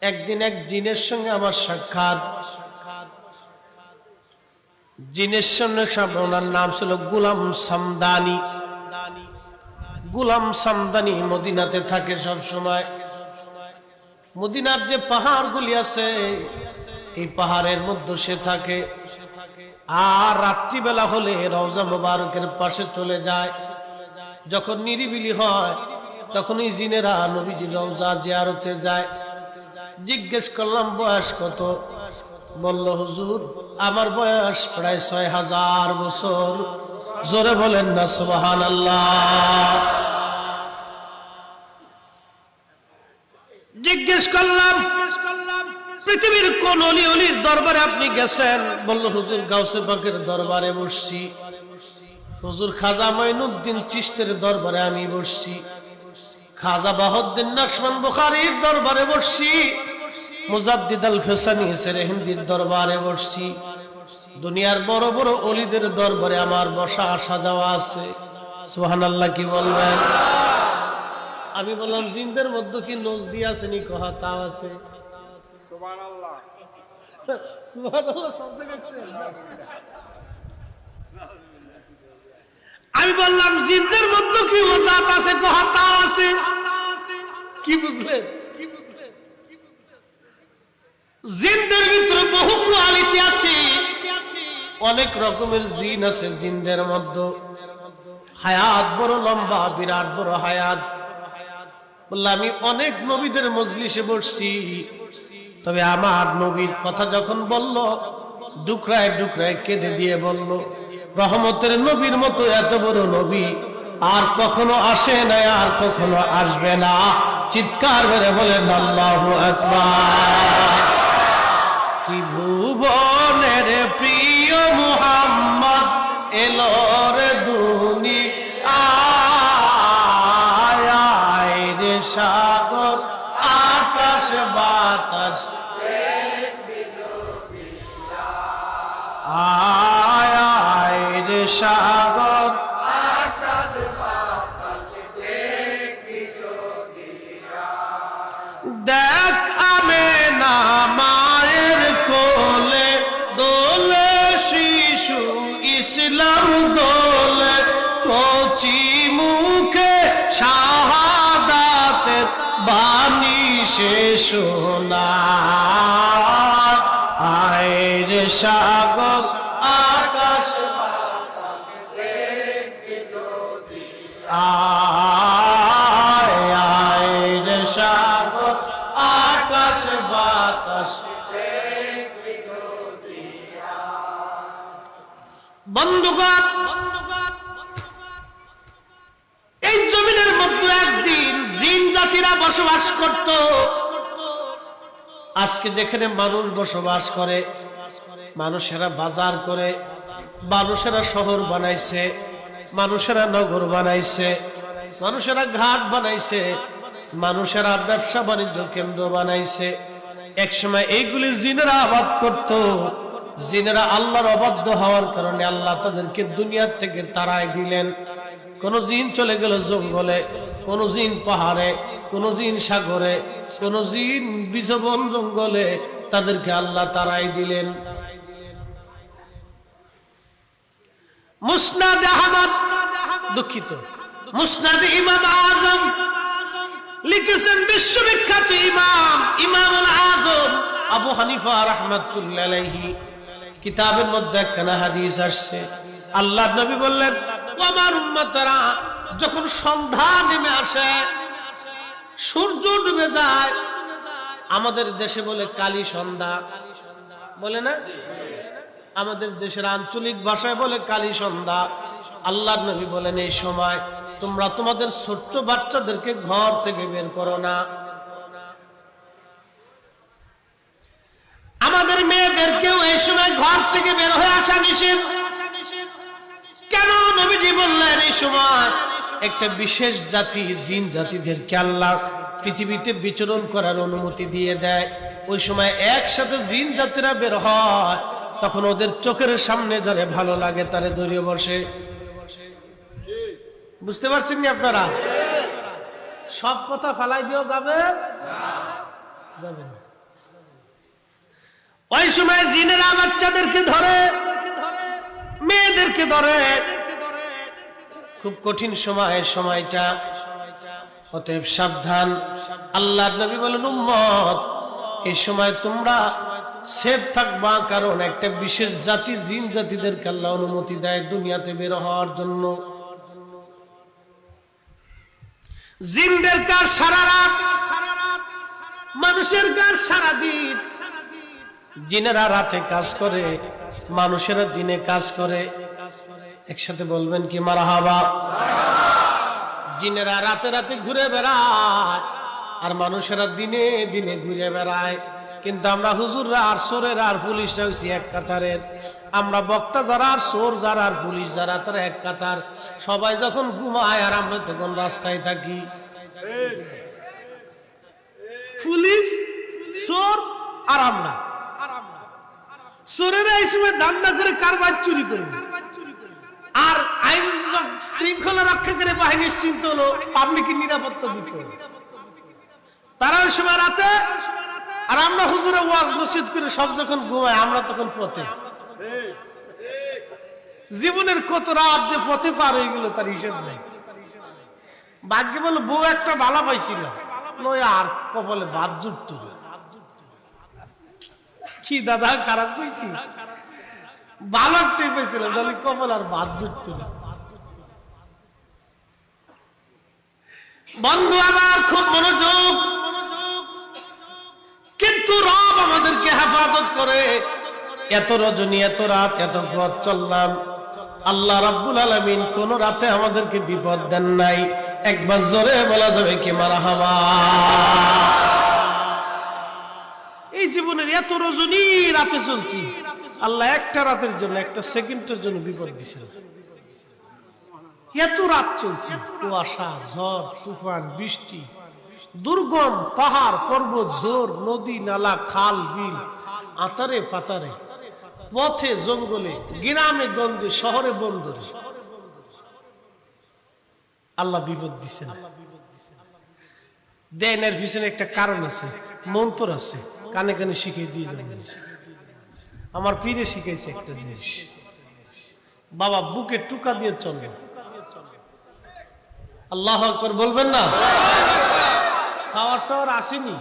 একদিন এক জিনের সঙ্গে আমার সাক্ষাৎ। জিনের সঙ্গে ওনার নাম ছিল গুলাম সামদানি। গুলাম সামদানি মদিনাতে থাকে সব সময়। মদিনার যে পাহাড়গুলি আছে, এই পাহাড়ের মধ্যে সে থাকে। আর রাত্রিবেলা হলে রওজা মোবারকের পাশে চলে যায়। যখন নিরিবিলি হয়, তখনই জিনেরা নবীজি রওজা জিয়ারতে যায়। জিজ্ঞেস করলাম, বয়স কত? বলল, হুজুর, আমার বয়স প্রায় ছয় হাজার বছর। জোরে বলেন না সুবাহান আল্লাহ জিজ্ঞেস করলাম, পৃথিবীর কোন অলি অলির দরবারে আপনি গেছেন? বলল, হুজুর, গাউসে পাকের দরবারে বসছি। হুজুর, খাজা মাইনুদ্দিন চিস্তের দরবারে আমি বসছি। খাজা বাহদ্দিন নকশমান বুখারীর দরবারে বসছি মুজাদ্দিদ আল ফেসানি সেরে হিন্দির দরবারে বসছি। দুনিয়ার বড় বড় অলিদের দরবারে আমার বসা আসা যাওয়া আছে। সুবহানাল্লাহ কি বলবেন? আমি বললাম জিনদের মধ্যে কি নজদি আছে নি? কহা তাও আছে। সুবহানাল্লাহ। সুবহানাল্লাহ সব জায়গায় করে। আমি বললাম, জিন্দের মধ্যে কি ওজাত আছে, কহা তাও আছে? কি বুঝলেন? জিনদের ভিতরে বহু কোয়ালিটি আছে। অনেক রকমের জিন আছে জিনদের মধ্যে। হায়াত বড় লম্বা, বিরাট বড় হায়াত। বললাম, আমি অনেক নবীদের মজলিসে বসছি। তবে আমার নবীর কথা যখন বলল, ডুকরায় ডুকরায় কেঁদে দিয়ে বলল রহমতের নবীর মতো এত বড় নবী আর কখনো আসে না আর কখনো আসবে না। চিৎকার করে বলেন, আল্লাহ ত্রিভুবনের প্রিয় মুহাম্মদ এলো সাগর দেখ আমে না মায়ের কোলে, দোলে শিশু ইসলাম দোলে, কচি মুখে শাহাদাতের বাণী সে শোনা। আয়ের আয় আয় রে এই জমিনের মধ্যে একদিন জিন জাতিরা বসবাস করত। আজকে যেখানে মানুষ বসবাস করে, মানুষেরা বাজার করে, মানুষেরা শহর বানাইছে। মানুষেরা নগর বানাইছে, মানুষেরা ঘাট বানাইছে, মানুষেরা ব্যবসা বাণিজ্য কেন্দ্র বানাইছে। একসময় এইগুলি জিনেরা আবাদ করত, জিনেরা আল্লাহর অবাধ্য হওয়ার কারণে আল্লাহ তাদেরকে দুনিয়ার থেকে তারাই দিলেন। কোন জিন চলে গেল জঙ্গলে, কোন জিন পাহাড়ে, কোন জিন সাগরে, কোন জিন বিজবন জঙ্গলে তাদেরকে আল্লাহ তারাই দিলেন। মুসনাদ আহমদ, দুঃখিত। মুসনাদ ইমাম আজম লিখেছেন বিশ্ববিখ্যাত ইমাম, ইমামুল আজম। আবু হানিফা কিতাবের মধ্যে একখানা হাদিস আসছে। আল্লাহ নবী বললেন আমার উম্মতরা যখন সন্ধ্যা নেমে আসে, সূর্য ডুবে যায়, আমাদের দেশে বলে কালী সন্ধ্যা। বলে না? আমাদের দেশের আঞ্চলিক ভাষায় বলে কালী সন্ধ্যা। আল্লাহ নবী বলেন, এই সময় তোমরা তোমাদের ছোট্ট বাচ্চাদেরকে ঘর থেকে বের করো না। আমাদের মেয়েদেরকেও এই সময় ঘর থেকে বের হয়ে আসা নিষেধ। কেন নবীজি বললেন, এই সময় একটা বিশেষ জাতি, জিন জাতিদেরকে আল্লাহ পৃথিবীতে বিচরণ করার অনুমতি দিয়ে দেয়। ওই সময় একসাথে জিন জাতিরা বের হয়। তখন ওদের চোখের সামনে যারে ভালো লাগে তারে দৌড়িয়ে বসে। বুঝতে পারছেন নি আপনারা? সব কথা ফালাই দিয়েও যাবে? যাবে ওই সময় জিনেরা বাচ্চাদেরকে ধরে, মেয়েদেরকে ধরে। খুব কঠিন সময়, সময়টা। অতএব সাবধান। আল্লাহ নবী বলেন, উম্মত, এই সময় তোমরা সেফ থাকবা, কারণ একটা বিশেষ জাতি, জিন জাতিদেরকে আল্লাহ অনুমতি দেয় দুনিয়াতে বের হওয়ার জন্য। জিনদের কাজ সারা রাত? মানুষের কাজ সারা দিন? জিনেরা রাতে কাজ করে, মানুষেরা দিনে কাজ করে। একসাথে বলবেন কি মারা হাবা জিনেরা রাতে রাতে ঘুরে বেড়ায়, আর মানুষেরা দিনে দিনে ঘুরে বেড়ায়। কিন্তু আমরা হুজুররা আর সোরের আর পুলিশরা হয়েছি এক কাতারের। আমরা বক্তা যারা আর সোর যারা আর পুলিশ যারা, তারা এক কাতার। সবাই যখন ঘুমায় আর আমরা তখন রাস্তায় থাকি। পুলিশ, সোর আর আমরা। সোরেরা এই সময় দান্না করে কারবার চুরি করবে আর আইন শৃঙ্খলা রক্ষাকারী বাহিনী নিশ্চিন্ত হলো পাবলিকের নিরাপত্তা দিত। তারা ওই সময় রাতে আর আমরা হুজুরে ওয়াজ মসজিদ করে সব যখন ঘুমায় আমরা তখন পথে। জীবনের কত রাত যে পথে পার হয়ে গেল তার হিসেব নেই। ভাগ্যে বলে বউ একটা ভালো পাইছিল। আর কপালে বাদ যুক্ত কি দাদা, খারাপ ভালো একটাই পেয়েছিল তাহলে কপাল আর বাদ যুক্ত না। বন্ধু আমার, খুব মনোযোগ। কিন্তু রব আমাদেরকে হেফাজত করে। এত রজনী, এত রাত, এত পথ চললাম। আল্লাহ রাব্বুল আলামিন কোন রাতে আমাদেরকে বিপদ দেন নাই। একবার জোরে বলা যাবে কি, মারা হাওয়া। এই জীবনের এত রজনী রাতে চলছি। আল্লাহ একটা রাতের জন্য, একটা সেকেন্ডের জন্য বিপদ দিছেন। এত রাত চলছে। কুয়াশা, ঝড়, তুফান, বৃষ্টি। দুর্গম পাহাড়, পর্বত জোর নদী, নালা, খাল, বিল, আতারে পাতারে, পথে, জঙ্গলে, গ্রামে, গঞ্জে, শহরে, বন্দরে। আল্লাহ বিপদ দিচ্ছেন দেন এর পিছনে একটা কারণ আছে, মন্তর আছে, কানে কানে শিখিয়ে দিয়ে যাবেন। আমার পীরে শিখাইছে একটা জিনিস। বাবা বুকে টুকা দিয়ে চলবে আল্লাহ আকবর বলবেন না? পাওয়ার আসেনি।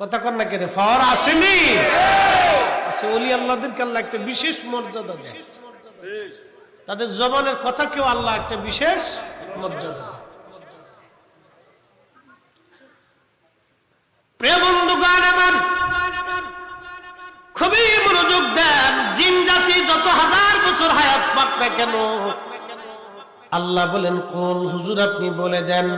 কথা কন না কেরে পাওয়ার আসেনি। আল্লাহদেরকে আল্লাহ একটা বিশেষ মর্যাদা তাদের জবানের কথাকেও আল্লাহ একটা বিশেষ মর্যাদা খুবই মনোযোগ দেন, জিন জাতি যত হাজার বছর হায়াত পাক না কেন? আল্লাহ বলেন কোন হুজুর আপনি বলে দেন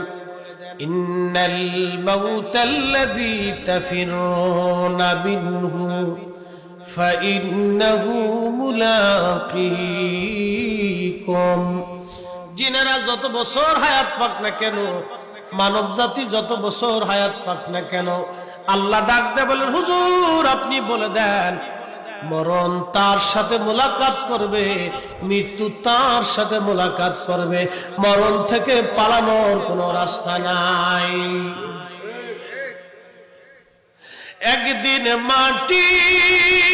ইন্নাল মাউতাল্লাযী তাফিরুনা মিনহু فإنه ملاقيكم জিনেরা যত বছর হায়াত পাক না কেন মানব জাতি যত বছর হায়াত পাক না কেন আল্লাহ ডাক দেয় বলেন হুজুর আপনি বলে দেন মরণ তার সাথে মোলাকাত করবে, মৃত্যু তার সাথে মোলাকাত করবে। মরণ থেকে পালানোর কোনো রাস্তা নাই। একদিন মাটির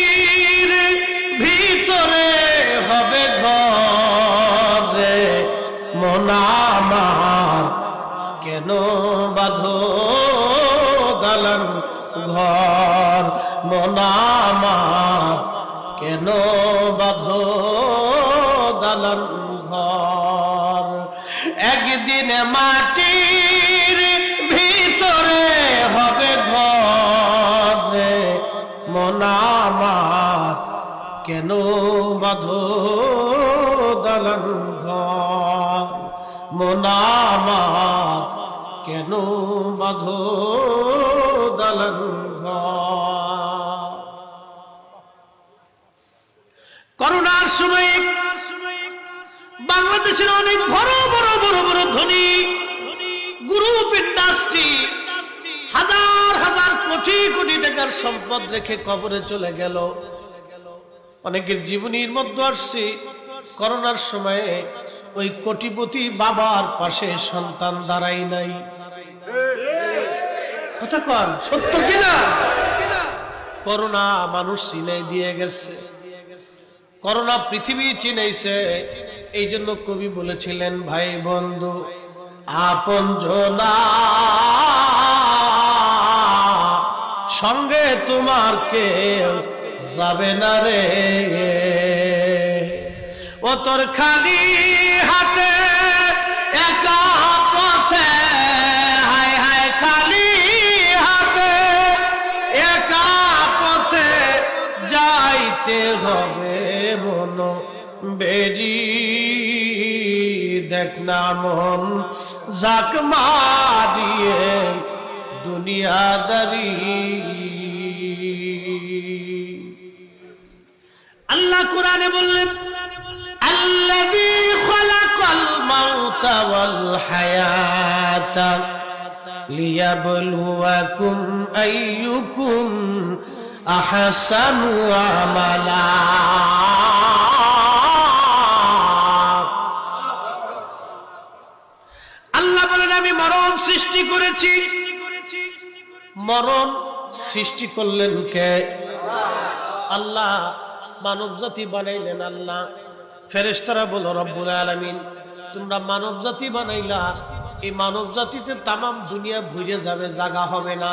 ভিতরে হবে ঘরে মনামার কেন বাঁধো দালান ঘর মনামার কেন বাঁধো দালান ঘর? একদিন মাটির ভিতরে হবে ঘরে মনামার কেন বাঁধো দালান ঘর? মনামার কেন বাঁধো করোনার সময় বাংলাদেশের অনেক বড় বড় বড় বড় ধনী গ্রুপ ইন্ডাস্ট্রি হাজার হাজার কোটি কোটি টাকার সম্পদ রেখে কবরে চলে গেল। অনেকের জীবনীর মধ্যে আসছে, করোনার সময়ে ওই কোটিপতি বাবার পাশে সন্তান দাঁড়াই নাই। কথা কন, সত্য কিনা? করোনা মানুষ দিয়ে গেছে। করোনা পৃথিবী এই জন্য কবি বলেছিলেন, ভাই বন্ধু, আপন সঙ্গে তোমার কেউ যাবে না রে। ও তোর খালি হাতে বেরি দেখ না মন জাক মারিয়ে দুনিয়াদারি আল্লাহ কোরআনে বললেন, আল্লাযী খালাকাল মাউতা ওয়াল হায়াতা লিয়াবলুয়াকুম আইয়ুকুম আহসানু আমালা আমি মরণ সৃষ্টি করেছি। মরণ সৃষ্টি করলেন কে? আল্লাহ। মানব জাতি বানাইলেন আল্লাহ। ফেরেস্তারা বলো রব্বুল আলমিন, তোমরা মানব জাতি বানাইলা। এই মানব জাতিতে তাম দুনিয়া ভুলে যাবে, জাগা হবে না।